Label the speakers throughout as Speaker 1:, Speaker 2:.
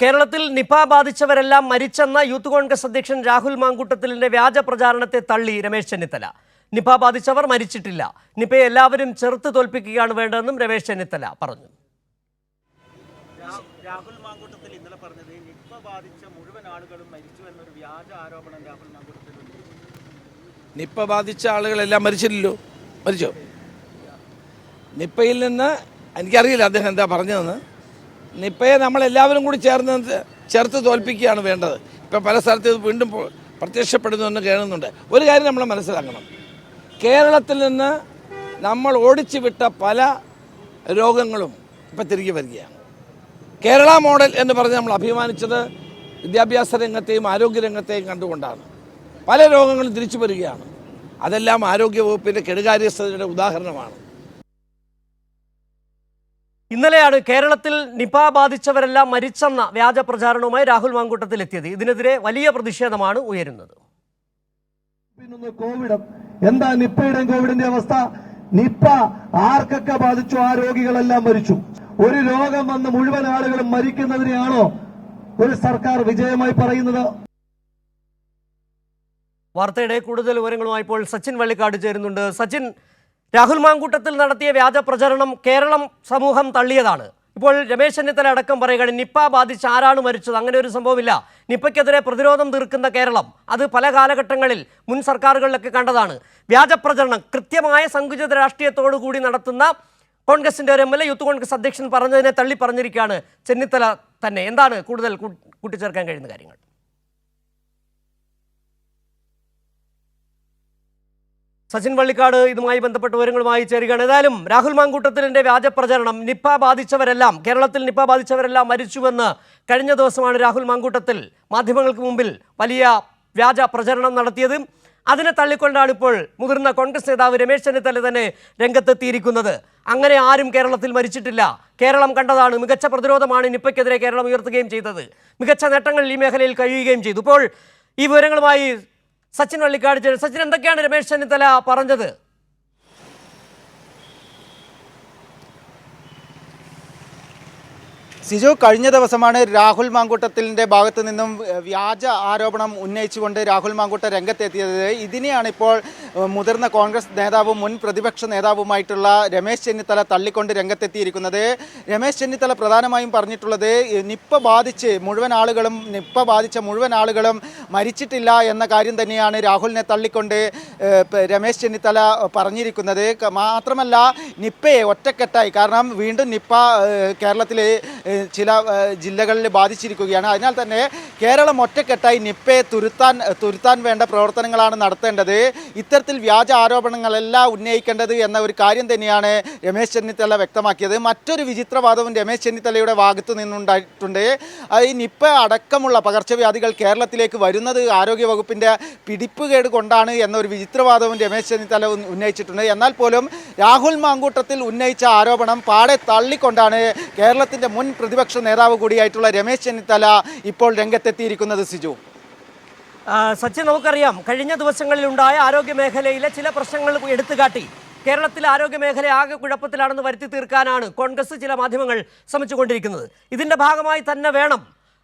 Speaker 1: കേരളത്തിൽ നിപ ബാധിച്ചവരെല്ലാം മരിച്ചെന്ന യൂത്ത് കോൺഗ്രസ് അധ്യക്ഷൻ രാഹുൽ മാങ്കൂട്ടത്തിലിന്റെ വ്യാജ പ്രചാരണത്തെ തള്ളി രമേശ് ചെന്നിത്തല. നിപ ബാധിച്ചവർ മരിച്ചിട്ടില്ല. നിപയെ എല്ലാവരും ചെറുത്ത് തോൽപ്പിക്കുകയാണ് വേണ്ടതെന്നും രമേശ് ചെന്നിത്തല പറഞ്ഞു.
Speaker 2: രാഹുൽ മാങ്കൂട്ടത്തിൽ ഇന്നലെ പറഞ്ഞത് നിപ ബാധിച്ച മുഴുവൻ ആളുകളും മരിച്ചു എന്നൊരു വ്യാജ ആരോപണം രാഹുൽ മാങ്കൂട്ടത്തിൽ നിപ
Speaker 3: നിപ്പ ബാധിച്ച ആളുകളെല്ലാം മരിച്ചില്ലല്ലോ? മരിച്ചോ? നിപ്പയിൽ നിന്ന് എനിക്കറിയില്ല അദ്ദേഹം എന്താ പറഞ്ഞതെന്ന്. നിപ്പയെ നമ്മളെല്ലാവരും കൂടി ചേർന്ന് ചേർത്ത് തോൽപ്പിക്കുകയാണ് വേണ്ടത്. ഇപ്പം പല സ്ഥലത്ത് ഇത് വീണ്ടും പ്രത്യക്ഷപ്പെടുന്നു എന്ന് കേൾക്കുന്നുണ്ട്. ഒരു കാര്യം നമ്മൾ മനസ്സിലാക്കണം. കേരളത്തിൽ നിന്ന് നമ്മൾ ഓടിച്ചു വിട്ട പല രോഗങ്ങളും ഇപ്പം തിരികെ വരികയാണ്. കേരള മോഡൽ എന്ന് പറഞ്ഞ് നമ്മൾ അഭിമാനിച്ചത് വിദ്യാഭ്യാസ രംഗത്തെയും ആരോഗ്യ രംഗത്തെയും കണ്ടുകൊണ്ടാണ്. പല രോഗങ്ങളും തിരിച്ചു വരികയാണ്. അതെല്ലാം ആരോഗ്യ വകുപ്പിന്റെ കെടുകാര്യസ്ഥതയുടെ ഉദാഹരണമാണ്.
Speaker 1: ഇന്നലെയാണ് കേരളത്തിൽ നിപ ബാധിച്ചവരെല്ലാം മരിച്ചെന്ന വ്യാജ പ്രചാരണവുമായി രാഹുൽ മാങ്കൂട്ടത്തിൽ എത്തിയത് ഇതിനെതിരെ വലിയ പ്രതിഷേധമാണ് ഉയരുന്നത്.
Speaker 4: കോവിഡ്. എന്താ നിപ്പയുടെയും കോവിഡിന്റെ അവസ്ഥ? നിപ്പ ആർക്കൊക്കെ ബാധിച്ചു? ആ രോഗികളെല്ലാം മരിച്ചു. ഒരു രോഗം വന്ന് മുഴുവൻ ആളുകളും മരിക്കുന്നതിനെയാണോ ഒരു സർക്കാർ വിജയമായി പറയുന്നത്?
Speaker 1: വാർത്തയുടെ കൂടുതൽ വിവരങ്ങളുമായി ഇപ്പോൾ സച്ചിൻ വള്ളിക്കാട് ചേരുന്നുണ്ട്. സച്ചിൻ രാഹുൽ മാങ്കൂട്ടത്തിൽ നടത്തിയ വ്യാജ പ്രചരണം കേരളം സമൂഹം തള്ളിയതാണ്. ഇപ്പോൾ രമേശ് ചെന്നിത്തല അടക്കം പറയുകയാണ് നിപ്പ ബാധിച്ച് ആരാണ് മരിച്ചത്? അങ്ങനെ ഒരു സംഭവമില്ല. നിപ്പയ്ക്കെതിരെ പ്രതിരോധം തീർക്കുന്ന കേരളം അത് പല കാലഘട്ടങ്ങളിൽ മുൻ സർക്കാരുകളിലൊക്കെ കണ്ടതാണ്. വ്യാജ പ്രചരണം കൃത്യമായ സങ്കുചിത രാഷ്ട്രീയത്തോടു കൂടി നടത്തുന്ന കോൺഗ്രസിന്റെ ഒരു M L A youth Congress അധ്യക്ഷൻ പറഞ്ഞതിനെ തള്ളി പറഞ്ഞിരിക്കുകയാണ് ചെന്നിത്തല തന്നെ. എന്താണ് കൂടുതൽ കൂട്ടിച്ചേർക്കാൻ കഴിയുന്ന കാര്യങ്ങൾ? സച്ചിൻ വള്ളിക്കാട് ഇതുമായി ബന്ധപ്പെട്ട വിവരങ്ങളുമായി ചേരുകയാണ്. ഏതായാലും രാഹുൽ മാങ്കൂട്ടത്തിലിന്റെ വ്യാജ പ്രചരണം നിപ്പ ബാധിച്ചവരെല്ലാം കേരളത്തിൽ നിപ്പ ബാധിച്ചവരെല്ലാം മരിച്ചുവെന്ന് കഴിഞ്ഞ ദിവസമാണ് രാഹുൽ മാങ്കൂട്ടത്തിൽ മാധ്യമങ്ങൾക്ക് മുമ്പിൽ വലിയ വ്യാജ പ്രചരണം നടത്തിയത്. അതിനെ തള്ളിക്കൊണ്ടാണ് ഇപ്പോൾ മുതിർന്ന കോൺഗ്രസ് നേതാവ് രമേശ് ചെന്നിത്തല തന്നെ രംഗത്തെത്തിയിരിക്കുന്നത്. അങ്ങനെ ആരും കേരളത്തിൽ മരിച്ചിട്ടില്ല. കേരളം കണ്ടതാണ് മികച്ച പ്രതിരോധമാണ് നിപ്പയ്ക്കെതിരെ കേരളം ഉയർത്തുകയും ചെയ്തത്. മികച്ച നേട്ടങ്ങൾ ഈ മേഖലയിൽ കഴിയുകയും ചെയ്തു. ഇപ്പോൾ ഈ വിവരങ്ങളുമായി സച്ചിൻ വള്ളിക്കാട് സച്ചിൻ എന്തൊക്കെയാണ് രമേശ് ചെന്നിത്തല പറഞ്ഞത്?
Speaker 2: സിജു കഴിഞ്ഞ ദിവസമാണ് രാഹുൽ മാങ്കൂട്ടത്തിന്റെ ഭാഗത്തു നിന്നും വ്യാജ ആരോപണം ഉന്നയിച്ചുകൊണ്ട് രാഹുൽ മാങ്കൂട്ട രംഗത്തെത്തിയത്. ഇതിനെയാണ് ഇപ്പോൾ മുതിർന്ന കോൺഗ്രസ് നേതാവും മുൻ പ്രതിപക്ഷ നേതാവുമായിട്ടുള്ള രമേശ് ചെന്നിത്തല തള്ളിക്കൊണ്ട് രംഗത്തെത്തിയിരിക്കുന്നത്. രമേശ് ചെന്നിത്തല പ്രധാനമായും പറഞ്ഞിട്ടുള്ളത് നിപ്പ ബാധിച്ച് മുഴുവൻ ആളുകളും നിപ്പ ബാധിച്ച മുഴുവൻ ആളുകളും മരിച്ചിട്ടില്ല എന്ന കാര്യം തന്നെയാണ് രാഹുലിനെ തള്ളിക്കൊണ്ട് രമേശ് ചെന്നിത്തല പറഞ്ഞിരിക്കുന്നത്. മാത്രമല്ല നിപ്പയെ ഒറ്റക്കെട്ടായി. കാരണം വീണ്ടും നിപ്പ കേരളത്തിലെ ചില ജില്ലകളിൽ ബാധിച്ചിരിക്കുകയാണ്. അതിനാൽ തന്നെ കേരളം ഒറ്റക്കെട്ടായി നിപ്പയെ തുരുത്താൻ തുരുത്താൻ വേണ്ട പ്രവർത്തനങ്ങളാണ് നടത്തേണ്ടത്. ഇത്തരത്തിൽ വ്യാജ ആരോപണങ്ങളെല്ലാം ഉന്നയിക്കേണ്ടത് എന്ന ഒരു കാര്യം തന്നെയാണ് രമേശ് ചെന്നിത്തല വ്യക്തമാക്കിയത്. മറ്റൊരു വിചിത്രവാദവും രമേശ് ചെന്നിത്തലയുടെ ഭാഗത്തു നിന്നുണ്ടായിട്ടുണ്ട്. ഈ നിപ്പ അടക്കമുള്ള പകർച്ചവ്യാധികൾ കേരളത്തിലേക്ക് വരുന്നത് ആരോഗ്യവകുപ്പിന്റെ പിടിപ്പുകേട് കൊണ്ടാണ് എന്നൊരു വിചിത്രവാദവും രമേശ് ചെന്നിത്തല ഉന്നയിച്ചിട്ടുണ്ട്. എന്നാൽ പോലും രാഹുൽ മാങ്കൂട്ടത്തിൽ ഉന്നയിച്ച ആരോപണം പാടെ തള്ളിക്കൊണ്ടാണ് കേരളത്തിന്റെ മുൻ പ്രതിപക്ഷ നേതാവ് കൂടിയായിട്ടുള്ള രമേശ് ചെന്നിത്തല ഇപ്പോൾ രംഗത്തെത്തിയിരിക്കുന്നത് സിജു.
Speaker 1: സച്ചിൻ നമുക്കറിയാം കഴിഞ്ഞ ദിവസങ്ങളിലുണ്ടായ ആരോഗ്യ മേഖലയിലെ ചില പ്രശ്നങ്ങൾ എടുത്തുകാട്ടി. കേരളത്തിലെ ആരോഗ്യ മേഖല ആകെ കുഴപ്പത്തിലാണെന്ന് വരുത്തി തീർക്കാനാണ് കോൺഗ്രസ് ചില മാധ്യമങ്ങൾ ശ്രമിച്ചുകൊണ്ടിരിക്കുന്നത്. ഇതിന്റെ ഭാഗമായി തന്നെ വേണം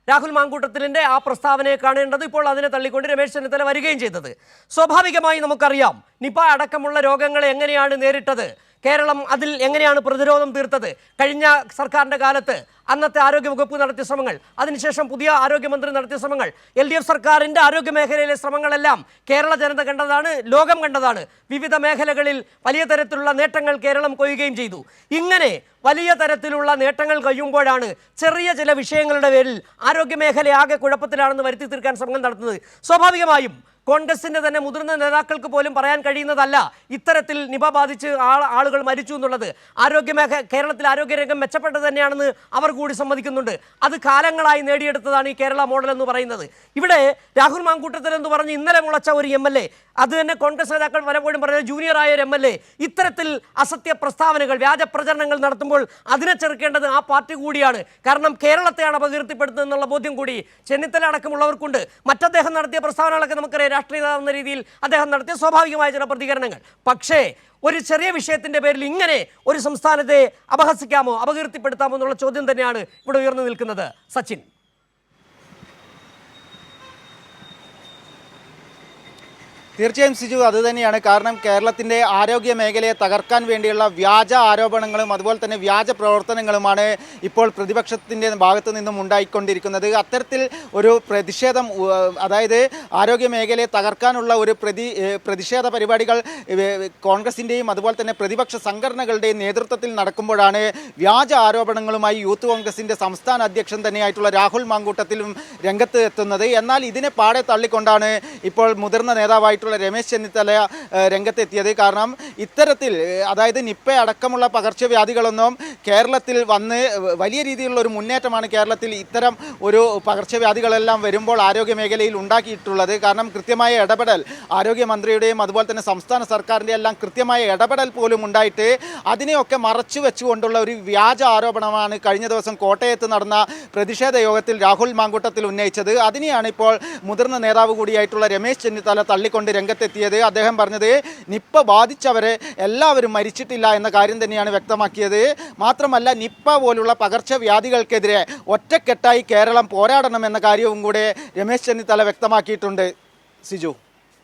Speaker 1: രാഹുൽ മാങ്കൂട്ടത്തിലിന്റെ ആ പ്രസ്താവനയെ കാണേണ്ടത്. ഇപ്പോൾ അതിനെ തള്ളിക്കൊണ്ട് രമേശ് ചെന്നിത്തല വരികയും ചെയ്തത്. സ്വാഭാവികമായി നമുക്കറിയാം നിപ അടക്കമുള്ള രോഗങ്ങളെ എങ്ങനെയാണ് നേരിട്ടത്? കേരളം അതിൽ എങ്ങനെയാണ് പ്രതിരോധം തീർത്തത്? കഴിഞ്ഞ സർക്കാരിന്റെ കാലത്ത് അന്നത്തെ ആരോഗ്യവകുപ്പ് നടത്തിയ ശ്രമങ്ങൾ അതിനുശേഷം പുതിയ ആരോഗ്യമന്ത്രി നടത്തിയ ശ്രമങ്ങൾ എൽ ഡി എഫ് സർക്കാരിന്റെ ആരോഗ്യ മേഖലയിലെ ശ്രമങ്ങളെല്ലാം കേരള ജനത കണ്ടതാണ് ലോകം കണ്ടതാണ്. വിവിധ മേഖലകളിൽ വലിയ തരത്തിലുള്ള നേട്ടങ്ങൾ കേരളം കൊയ്യുകയും ചെയ്തു. ഇങ്ങനെ വലിയ തരത്തിലുള്ള നേട്ടങ്ങൾ കഴിയുമ്പോഴാണ് ചെറിയ ചില വിഷയങ്ങളുടെ പേരിൽ ആരോഗ്യ മേഖല ആകെ കുഴപ്പത്തിലാണെന്ന് വരുത്തി തീർക്കാൻ ശ്രമങ്ങൾ നടത്തുന്നത്. സ്വാഭാവികമായും കോൺഗ്രസിന്റെ തന്നെ മുതിർന്ന നേതാക്കൾക്ക് പോലും പറയാൻ കഴിയുന്നതല്ല ഇത്തരത്തിൽ നിപ ബാധിച്ച് ആളുകൾ മരിച്ചു എന്നുള്ളത്. ആരോഗ്യ മേഖ കേരളത്തിൽ ആരോഗ്യരംഗം മെച്ചപ്പെട്ടത് തന്നെയാണെന്ന് അവർ കൂടി സമ്മതിക്കുന്നുണ്ട്. അത് കാലങ്ങളായി നേടിയെടുത്തതാണ് ഈ കേരള മോഡൽ എന്ന് പറയുന്നത്. ഇവിടെ രാഹുൽ മാങ്കൂട്ടത്തിൽ എന്ന് പറഞ്ഞ് ഇന്നലെ മുളച്ച ഒരു എം എൽ എ അത് തന്നെ കോൺഗ്രസ് നേതാക്കൾ പലപ്പോഴും പറഞ്ഞ ജൂനിയർ ആയ ഒരു എം എൽ എ. ഇത്തരത്തിൽ അസത്യ പ്രസ്താവനകൾ വ്യാജ പ്രചരണങ്ങൾ നടത്തുമ്പോൾ അതിനെ ചെറുക്കേണ്ടത് ആ പാർട്ടി കൂടിയാണ്. കാരണം കേരളത്തെയാണ് അപകീർത്തിപ്പെടുത്തുന്നത് എന്നുള്ള ബോധ്യം കൂടി ചെന്നിത്തല അടക്കമുള്ളവർക്കുണ്ട്. മറ്റദ്ദേഹം നടത്തിയ പ്രസ്താവനകളൊക്കെ നമുക്കറിയാം. രാഷ്ട്രീയ നേതാവ് എന്ന രീതിയിൽ അദ്ദേഹം നടത്തിയ സ്വാഭാവികമായ ചില പ്രതികരണങ്ങൾ. പക്ഷേ ഒരു ചെറിയ വിഷയത്തിന്റെ പേരിൽ ഇങ്ങനെ ഒരു സംസ്ഥാനത്തെ അപഹസിക്കാമോ അപകീർത്തിപ്പെടുത്താമോ എന്നുള്ള ചോദ്യം തന്നെയാണ് ഇവിടെ ഉയർന്നു നിൽക്കുന്നത്. സച്ചിൻ.
Speaker 2: തീർച്ചയായും സിജു അത് തന്നെയാണ്. കാരണം കേരളത്തിന്റെ ആരോഗ്യ മേഖലയെ തകർക്കാൻ വേണ്ടിയുള്ള വ്യാജ ആരോപണങ്ങളും അതുപോലെ തന്നെ വ്യാജ പ്രവർത്തനങ്ങളുമാണ് ഇപ്പോൾ പ്രതിപക്ഷത്തിന്റെ ഭാഗത്തു നിന്നും ഉണ്ടായിക്കൊണ്ടിരിക്കുന്നത്. അത്തരത്തിൽ ഒരു പ്രതിഷേധം അതായത് ആരോഗ്യ മേഖലയെ തകർക്കാനുള്ള ഒരു പ്രതി പ്രതിഷേധ പരിപാടികൾ കോൺഗ്രസിന്റെയും അതുപോലെ തന്നെ പ്രതിപക്ഷ സംഘടനകളുടെയും നേതൃത്വത്തിൽ നടക്കുമ്പോഴാണ് വ്യാജ ആരോപണങ്ങളുമായി യൂത്ത് കോൺഗ്രസിന്റെ സംസ്ഥാന അധ്യക്ഷൻ തന്നെയായിട്ടുള്ള രാഹുൽ മാങ്കൂട്ടത്തിലും രംഗത്ത് എത്തുന്നത്. എന്നാൽ ഇതിനെ പാടെ തള്ളിക്കൊണ്ടാണ് ഇപ്പോൾ മുതിർന്ന നേതാവായിട്ടുള്ള രമേശ് ചെന്നിത്തല രംഗത്തെത്തിയത്. കാരണം ഇത്തരത്തിൽ അതായത് നിപ്പ അടക്കമുള്ള പകർച്ചവ്യാധികളൊന്നും കേരളത്തിൽ വന്ന് വലിയ രീതിയിലുള്ള ഒരു മുന്നേറ്റമാണ് കേരളത്തിൽ ഇത്തരം ഒരു പകർച്ചവ്യാധികളെല്ലാം വരുമ്പോൾ ആരോഗ്യ മേഖലയിൽ ഉണ്ടാക്കിയിട്ടുള്ളത്. കാരണം കൃത്യമായ ഇടപെടൽ ആരോഗ്യമന്ത്രിയുടെയും അതുപോലെ തന്നെ സംസ്ഥാന സർക്കാരിന്റെ എല്ലാം കൃത്യമായ ഇടപെടൽ പോലും ഉണ്ടായിട്ട് അതിനെയൊക്കെ മറച്ചു വെച്ചുകൊണ്ടുള്ള ഒരു വ്യാജ ആരോപണമാണ് കഴിഞ്ഞ ദിവസം കോട്ടയത്ത് നടന്ന പ്രതിഷേധ യോഗത്തിൽ രാഹുൽ മാങ്കൂട്ടത്തിൽ ഉന്നയിച്ചത്. അതിനെയാണ് ഇപ്പോൾ മുതിർന്ന നേതാവ് കൂടിയായിട്ടുള്ള രമേശ് ചെന്നിത്തല തള്ളിക്കൊണ്ട് രംഗത്തെത്തിയത്. അദ്ദേഹം പറഞ്ഞത് നിപ്പ ബാധിച്ചവരെ എല്ലാവരും മരിച്ചിട്ടില്ല എന്ന കാര്യം തന്നെയാണ് വ്യക്തമാക്കിയത്. മാത്രമല്ല നിപ്പ പോലുള്ള പകർച്ചവ്യാധികൾക്കെതിരെ ഒറ്റക്കെട്ടായി കേരളം പോരാടണം എന്ന കാര്യവും കൂടെ രമേശ് ചെന്നിത്തല വ്യക്തമാക്കിയിട്ടുണ്ട്. സിജു.